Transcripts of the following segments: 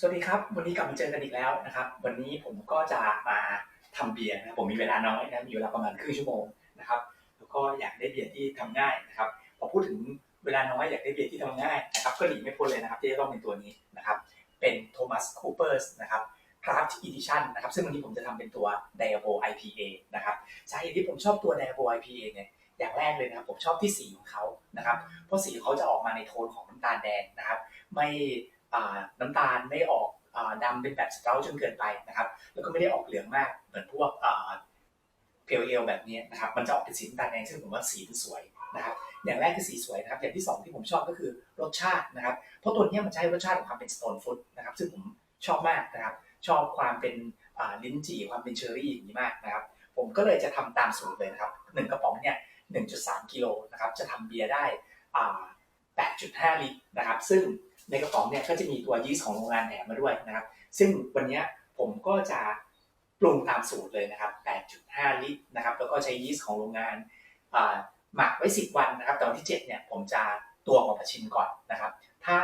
สวัสดีครับ วันนี้กลับมาเจอกันอีกแล้วนะครับ วันนี้ผมก็จะมาทำเบียร์นะผมมีเวลาน้อยนะมีเวลาประมาณครึ่งชั่วโมงนะครับแล้วก็อยากได้เบียร์ที่ทำง่ายนะครับพอพูดถึงเวลาน้อยอยากได้เบียร์ที่ทำง่ายนะครับก็หนีไม่พ้นเลยนะครับที่จะต้องเป็นตัวนี้นะครับเป็นโทมัสคูเปอร์สนะครับ Craft Edition นนะครับซึ่งวันนี้ผมจะทำเป็นตัว Diabo IPA นะครับสาเหตุที่ผมชอบตัว Diabo IPA เนี่ยอย่างแรกเลยนะครับผมชอบที่สีของเขานะครับเพราะสีเขาจะออกมาในโทนของน้ำตาลแดงนะครับไม่ น้ำตาลไม่ออกอาดำเป็นแบบสเปราจนเกินไปนะครับ แล้วก็ไม่ได้ออกเหลืองมากเหมือนพวกเพลเอลแบบนี้นะครับ มันจะออกเป็นสีน้ำตาลแดงซึ่งผมว่าสีมันสวยนะครับ อย่างแรกคือสีสวยนะครับ อย่างที่สองที่ผมชอบก็คือรสชาตินะครับ เพราะตัวนี้มันใช้รสชาติของความเป็นสโตนฟุตนะครับ ซึ่งผมชอบมากนะครับ ชอบความเป็นลิ้นจี่ความเป็นเชอร์รี่อย่างนี้มากนะครับ ผมก็เลยจะทำตามสูตรเลยนะครับหนึ่งกระป๋องเนี่ย1.3กิโลนะครับ จะทำเบียร์ได้8.5 ลิตรนะครับ ซึ่ง ในกระป๋องเนี่ยก็จะมีตัวยีสต์ของโรงงานแถมมาด้วยนะครับ ซึ่งวันนี้ผมก็จะปรุงตามสูตรเลยนะครับ 8.5 ลิตรนะครับ แล้วก็ใช้ยีสต์ของโรงงานหมักไว้ 10 วันนะครับแต่วันที่ 7 เนี่ยผมจะตัวงออกมาชิมก่อนนะครับ ถ้า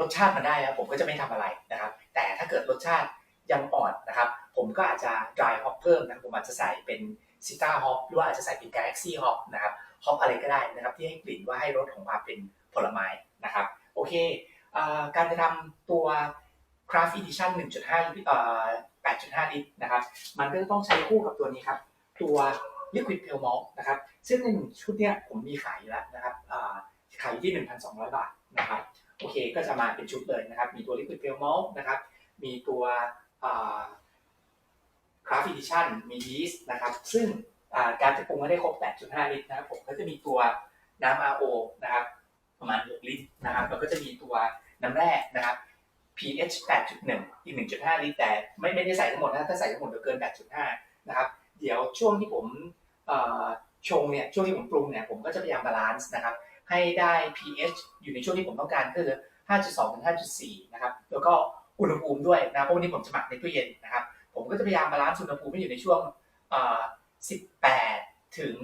รสชาติมันได้แล้วผมก็จะไม่ทำอะไรนะครับ แต่ถ้าเกิดรสชาติยังอ่อนนะครับ ผมก็อาจจะ dry hop เพิ่มนะครับผมอาจจะใส่เป็นซิต้าฮอปหรือว่าอาจจะใส่เป็น galaxy hop นะครับฮอปอะไรก็ได้นะครับ ที่ให้กลิ่นว่าให้รสของความเป็น ผลไม้นะครับ โอเคอการจะทำตัว craft edition 1.5ลิตรเอ่อ8.5 ลิตรนะครับ มันก็จะต้องใช้คู่กับตัวนี้ครับ ตัว liquid pale malt นะครับ ซึ่งในหนึ่งชุดเนี้ยผมมีขายแล้วนะครับอ่าขายที่ 1,200 บาทนะครับ โอเค ก็จะมาเป็นชุดเลยนะครับ มีตัว liquid pale malt นะครับ มีตัวอ่า craft edition มียีสต์นะครับ ซึ่งการจะปรุงให้ได้ครบ 8.5 ลิตรนะครับผมก็จะมีตัวน้ำ RO นะครับ ประมาณ 6 ลิตรนะครับแล้วก็จะมีตัวน้ำแร่นะครับ pH 8.1 อีก 1.5 ลิตรแต่ไม่ไม่ได้ใส่ทั้งหมดนะถ้าใส่ทั้งหมดจะเกิน 8.5 นะครับ เดี๋ยวช่วงที่ผมชงเนี่ยช่วงที่ผมปรุงเนี่ยผมก็จะพยายามบาลานซ์นะครับให้ได้ pH อยู่ในช่วงที่ผมต้องการก็คือ 5.2 ถึง 5.4 นะครับ แล้วก็อุณหภูมิด้วยนะเพราะวันนี้ผมจะหมักในตู้เย็นนะครับ ผมก็จะพยายามบาลานซ์อุณหภูมิให้อยู่ในช่วง 18 ถึง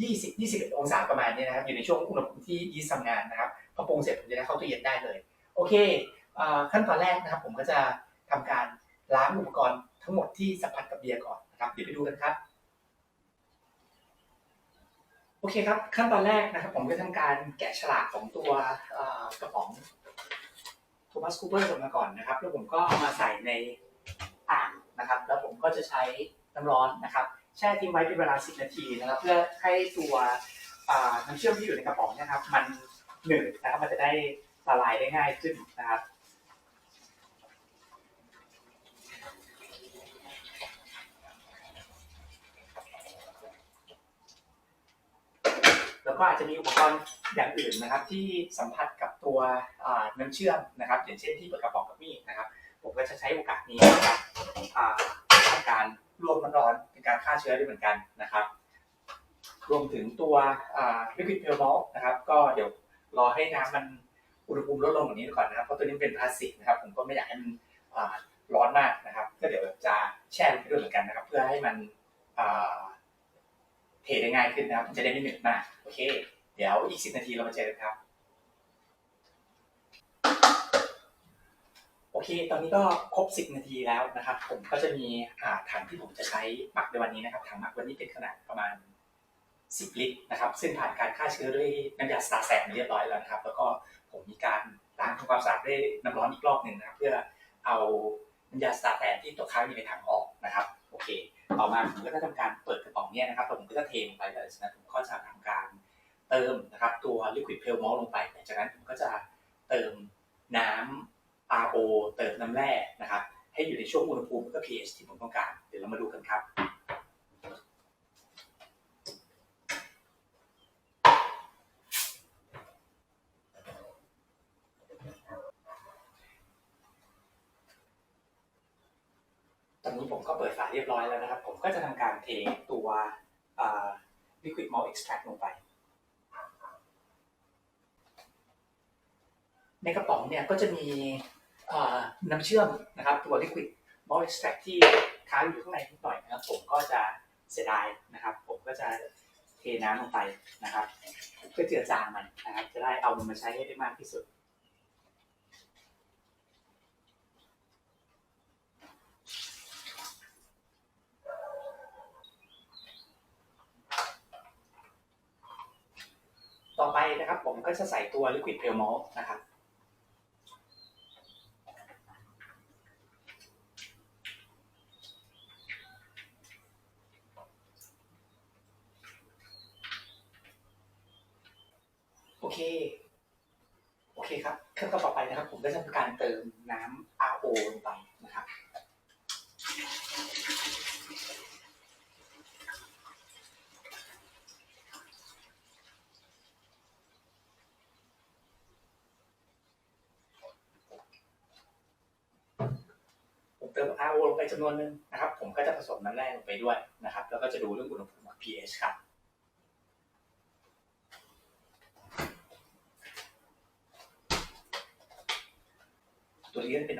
20 21 องศาประมาณนี้นะครับ อยู่ในช่วงอุณหภูมิที่ยีสต์ทำงานนะครับพอปรุงเสร็จผมจะได้เข้าตู้เย็นได้เลย โอเคขั้นตอนแรกนะครับ ผมก็จะทำการล้างอุปกรณ์ทั้งหมดที่สัมผัสกับเบียร์ก่อนนะครับเดี๋ยวไปดูกันครับ โอเคครับ ขั้นตอนแรกนะครับ ผมก็ทำการแกะฉลากของตัวกระป๋องโทมัสคูเปอร์ออกมาก่อนนะครับ แล้วผมก็เอามาใส่ในอ่างนะครับ แล้วผมก็จะใช้น้ำร้อนนะครับ แช่ทิ้งไว้เป็นเวลา 10 นาทีนะครับเพื่อให้ตัวน้ำเชื่อมที่อยู่ในกระป๋องนะครับ มันหนืดนะครับมันจะได้ละลายได้ง่ายขึ้นนะครับแล้วก็อาจจะมีอุปกรณ์อย่างอื่นนะครับ ที่สัมผัสกับตัวน้ำเชื่อมนะครับ อย่างเช่นที่เปิดกระป๋องกับมีดนะครับ ผมก็จะใช้โอกาสนี้นะครับทำการรวมน้ำร้อน การฆ่าเชื้อด้วยเหมือนกันนะครับ รวมถึงตัวอ่า liquid pale malt นะครับ ก็เดี๋ยวรอให้น้ำมันอุณหภูมิลดลงกว่านี้ก่อนนะครับ เพราะตัวนี้เป็นพลาสติกนะครับ ผมก็ไม่อยากให้มันร้อนมากนะครับ ก็เดี๋ยวจะแช่ลงไปด้วยเหมือนกันนะครับ เพื่อให้มันเทได้ง่ายขึ้นนะครับมันจะได้ไม่เหนื่อยมาก โอเค เดี๋ยวอีกสิบนาทีเรามาเจอกันครับ โอเค ตอนนี้ก็ครบสิบนาทีแล้วนะครับ ผมก็จะมีอ่าถังที่ผมจะใช้หมักในวันนี้นะครับถังหมักวันนี้เป็นขนาดประมาณ 10 ลิตรนะครับ ซึ่งผ่านการฆ่าเชื้อด้วยน้ำยาสตาร์แซมเรียบร้อยแล้วนะครับ แล้วก็ผมมีการล้างทำความสะอาดด้วยน้ำร้อนอีกรอบหนึ่งนะครับ เพื่อเอาน้ำยาสตาร์แซมที่ตกค้างอยู่ในถังออกนะครับ โอเค ต่อมาผมก็จะทำการเปิดกระป๋องเนี่ยนะครับแล้วผมก็จะเทลงไปเลยจากนั้นผมก็จะทำการเติมนะครับตัว liquid pale malt ลงไปหลังจากนั้นผมก็จะเติมน้ำ RO เติมน้ำแร่นะครับให้อยู่ในช่วงอุณหภูมิแล้วก็ pH ที่ผมต้องการ เดี๋ยวเรามาดูกันครับ ตอนนี้ผมก็เปิดฝาเรียบร้อยแล้วนะครับ ผมก็จะทำการเทตัว liquid malt extract ลงไปในกระป๋องเนี่ยก็จะมี น้ำเชื่อมนะครับตัวลิควิด malt extract ที่ค้างอยู่ข้างในนิดหน่อยนะครับ ผมก็จะเสียดายนะครับ ผมก็จะเทน้ำลงไปนะครับเพื่อเจือจางมันนะครับ จะได้เอามันมาใช้ให้ได้มากที่สุดต่อไปนะครับผมก็จะใส่ตัว liquid pale malt นะครับ เค โอเคครับขั้นตอนต่อไปนะครับ ผมก็จะทำการเติมน้ำ RO ลงไปนะครับผมเติม RO ลงไปจำนวนหนึ่งนะครับ ผมก็จะผสมน้ำแร่ลงไปด้วยนะครับ แล้วก็จะดูเรื่องอุณหภูมิ pH ครับ ตัวนี้ก็จะเป็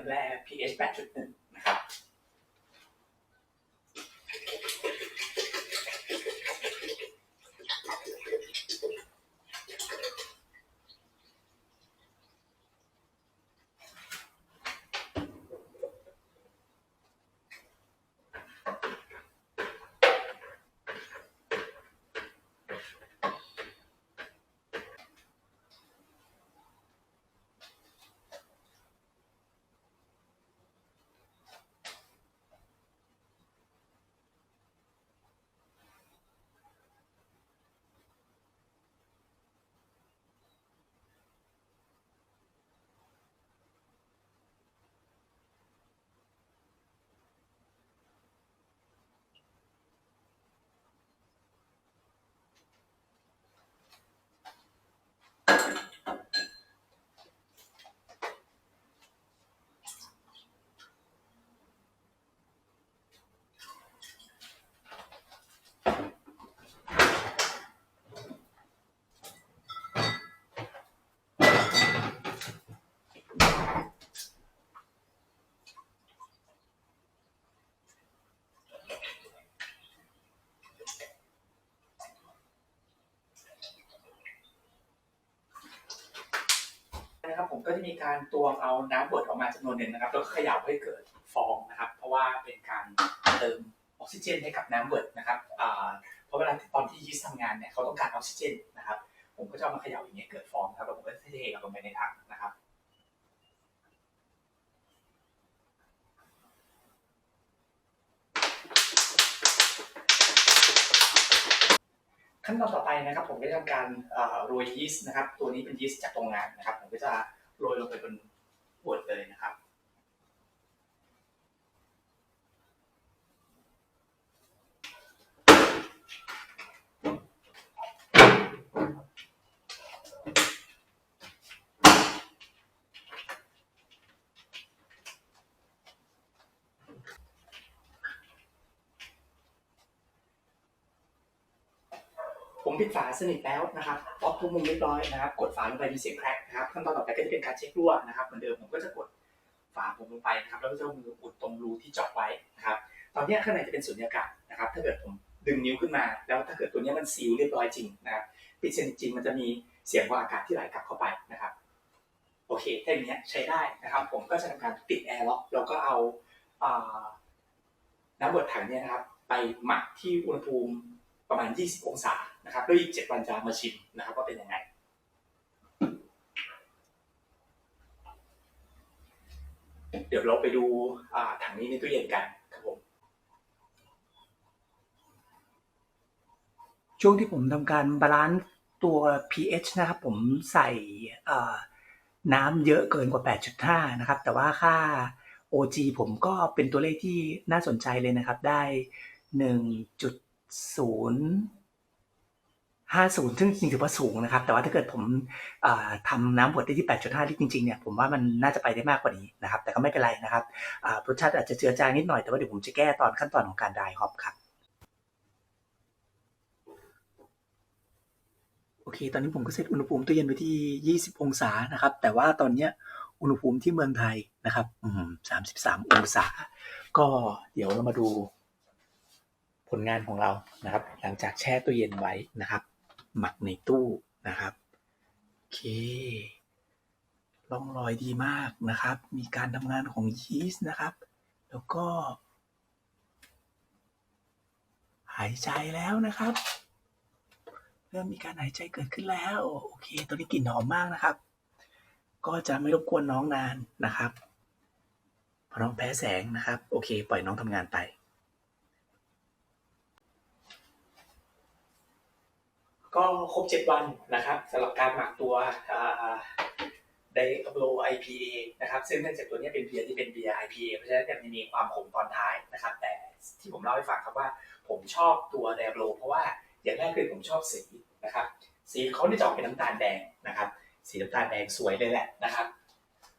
นะครับผมก็จะมีการตวงเอาน้ำบดออกมาจำนวนหนึ่งนะครับแล้วก็เขย่าให้เกิดฟองนะครับ เพราะว่าเป็นการเติมออกซิเจนให้กับน้ำบดนะครับเพราะเวลาตอนที่ยีสต์ทำงานเนี่ยเขาต้องการออกซิเจนนะครับ ผมก็จะเอามาเขย่าอย่างเงี้ยเกิดฟองครับแล้วผมก็เทลงไปในถัง ขั้นตอนต่อไปนะครับ ผมก็จะทำการโรยยีสต์นะครับ ตัวนี้เป็นยีสต์จากโรงงานนะครับ ผมก็จะโรยลงไปบนบดเลยนะครับ ผมปิดฝาสนิทแล้วนะครับล็อกทุกมุมเรียบร้อยนะครับ กดฝาลงไปมีเสียงแครกนะครับขั้นตอนต่อไปก็จะเป็นการเช็ครั่วนะครับเหมือนเดิมผมก็จะกดฝาผมลงไปนะครับ แล้วก็จะมืออุดตรงรูที่เจาะไว้นะครับ ตอนนี้ข้างในจะเป็นสุญญากาศนะครับ ถ้าเกิดผมดึงนิ้วขึ้นมา แล้วถ้าเกิดตัวนี้มันซีลเรียบร้อยจริงนะครับปิดสนิทจริงมันจะมีเสียงของอากาศที่ไหลกลับเข้าไปนะครับ โอเคถ้าอย่างนี้ใช้ได้นะครับ ผมก็จะทำการปิดแอร์ล็อกแล้วก็เอาอ่าน้ำบดถังเนี่ยนะครับ ไปหมักที่อุณหภูมิ ประมาณ 20 องศานะครับแล้วอีก 7 วันจะมาชิมนะครับว่าเป็นยังไง เดี๋ยวเราไปดูถังนี้ในตู้เย็นกันครับผมช่วงที่ผมทำการบาลานซ์ตัว pH นะครับผมใส่น้ำเยอะเกินกว่า 8.5 นะครับ แต่ว่าค่า OG ผมก็เป็นตัวเลขที่น่าสนใจเลยนะครับ ได้ 1. 1.0 50ซึ่งจริงๆถือว่าสูงนะครับ แต่ว่าถ้าเกิดผมเอ่อทำน้ำบดได้ที่8.5ลิตรจริงๆเนี่ยผมว่ามันน่าจะไปได้มากกว่านี้นะครับ แต่ก็ไม่เป็นไรนะครับรสชาติอาจจะเจือจางนิดหน่อยแต่ว่าเดี๋ยวผมจะแก้ตอนขั้นตอนของการดรายฮอปครับโอเค ตอนนี้ผมก็เซตอุณหภูมิตู้เย็นไว้ที่ 20 องศานะครับ แต่ว่าตอนเนี้ยอุณหภูมิที่เมืองไทยนะครับ อืม33 องศา ก็เดี๋ยวเรามาดู ผลงานของเรานะครับ หลังจากแช่ตู้เย็นไว้นะครับ หมักในตู้นะครับโอเคร่องรอยดีมากนะครับ มีการทำงานของยีสต์นะครับ แล้วก็ หายใจแล้วนะครับ เริ่มมีการหายใจเกิดขึ้นแล้ว โอเค ตัวนี้กลิ่นหอมมากนะครับ ก็จะไม่รบกวนน้องนานนะครับเพราะน้องแพ้แสงนะครับ โอเค ปล่อยน้องทำงานไป ก็ครบเจ็ดวันนะครับสำหรับการหมักตัวไดอะโบ IPA นะครับซึ่งเนื่องจากตัวนี้เป็นเบียร์ที่เป็นเบียร์ IPA เพราะฉะนั้นเนี่ยมันมีความขมตอนท้ายนะครับ แต่ที่ผมเล่าให้ฟังครับว่าผมชอบตัวไดอะโบเพราะว่าอย่างแรกคือผมชอบสีนะครับ สีเขาเนี่จะออกเป็นน้ำตาลแดงนะครับ สีน้ำตาลแดงสวยเลยแหละนะครับ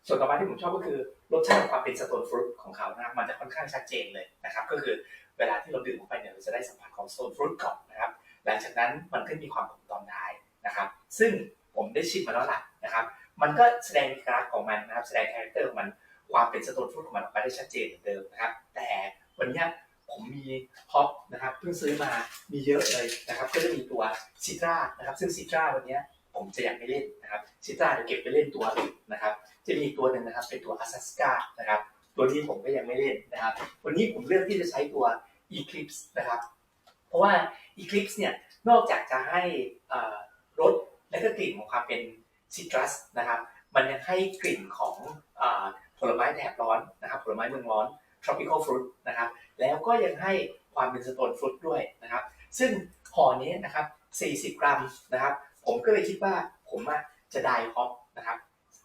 ส่วนต่อมาที่ผมชอบก็คือรสชาติความเป็นสโตนฟรุตของเขานะมันจะค่อนข้างชัดเจนเลยนะครับ ก็คือเวลาที่เราดื่มเข้าไปเนี่ยเราจะได้สัมผัสของสโตนฟรุตก่อนนะครับ หลังจากนั้นมันก็มีความขมตอนท้ายนะครับ ซึ่งผมได้ชิมมาแล้วล่ะนะครับ มันก็แสดงกลักษณ์ของมันนะครับ แสดงคาแรคเตอร์ของมันความเป็นสโตนฟรุตของมันออกมาได้ชัดเจนเหมือนเดิมนะครับ แต่วันนี้ผมมีฮอปนะครับเพิ่งซื้อมามีเยอะเลยนะครับ ก็จะมีตัวซิตรานะครับ ซึ่งซิตราวันนี้ผมจะยังไม่เล่นนะครับซิตราจะเก็บไปเล่นตัวอื่นนะครับ จะมีตัวหนึ่งนะครับ เป็นตัวอาซัสกานะครับ ตัวนี้ผมก็ยังไม่เล่นนะครับ วันนี้ผมเลือกที่จะใช้ตัว Eclipse นะครับ เพราะว่า Eclipse เนี่ยนอกจากจะให้รสและก็กลิ่นของความเป็นซิตรัสนะครับมันยังให้กลิ่นของอผลไม้แถบร้อนนะครับผลไม้เมืองร้อน tropical fruit นะครับแล้วก็ยังให้ความเป็นสโตนฟรุตด้วยนะครับซึ่งห่อนี้นะครับ 40 กรัมนะครับผมก็เลยคิดว่าผมจะได้ฮอปนะครับ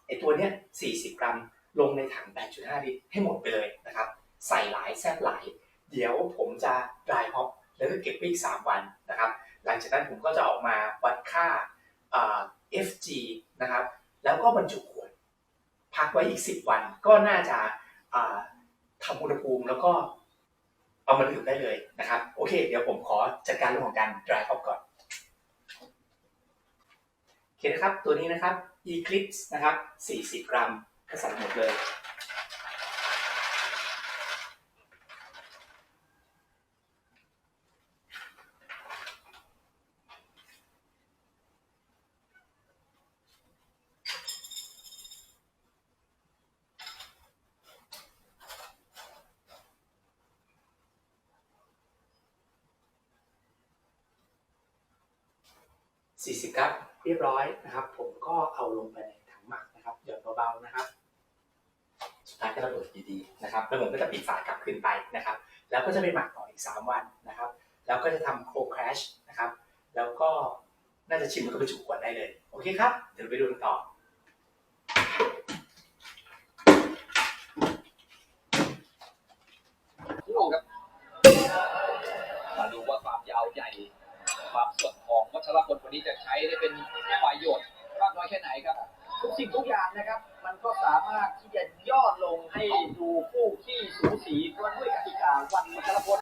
ไอตัวเนี้ย 40 กรัมลงในถัง 8.5 ลิตรให้หมดไปเลยนะครับ ใส่หลายแซบหลาย เดี๋ยวผมจะดรายฮอป แล้วก็เก็บไว้อีก 3 วันนะครับ หลังจากนั้นผมก็จะออกมาวัดค่าอ่า FG นะครับ แล้วก็บรรจุขวด พักไว้อีก 10 วัน ก็น่าจะทำอุณหภูมิแล้วก็เอามาดื่มได้เลยนะครับ โอเค เดี๋ยวผมขอจัดการเรื่องของการ dry hop ก่อนโอเคนะครับ ตัวนี้นะครับ Eclipse นะครับ 40 กรัมก็ใส่หมดเลย 40ครับเรียบร้อยนะครับ ผมก็เอาลงไปในถังหมักนะครับหย่อนเบาๆนะครับสุดท้ายก็ระเบิดดีๆนะครับแล้วผมก็จะปิดฝากลับคืนไปนะครับ แล้วก็จะไปหมักต่ออีก 3 วันนะครับ แล้วก็จะทำโคแครชนะครับ แล้วก็น่าจะชิมแล้วก็ไปจุขวดได้เลย โอเคครับ เดี๋ยวไปดูกันต่อพี่โอ่งครับ ความสดของวัชรพลวันนี้จะใช้ได้เป็นประโยชน์มากน้อยแค่ไหนครับ ทุกสิ่งทุกอย่างนะครับ มันก็สามารถที่จะย่อลงให้ดูคู่ที่สูสีกันด้วยกติกาวันวัชรพล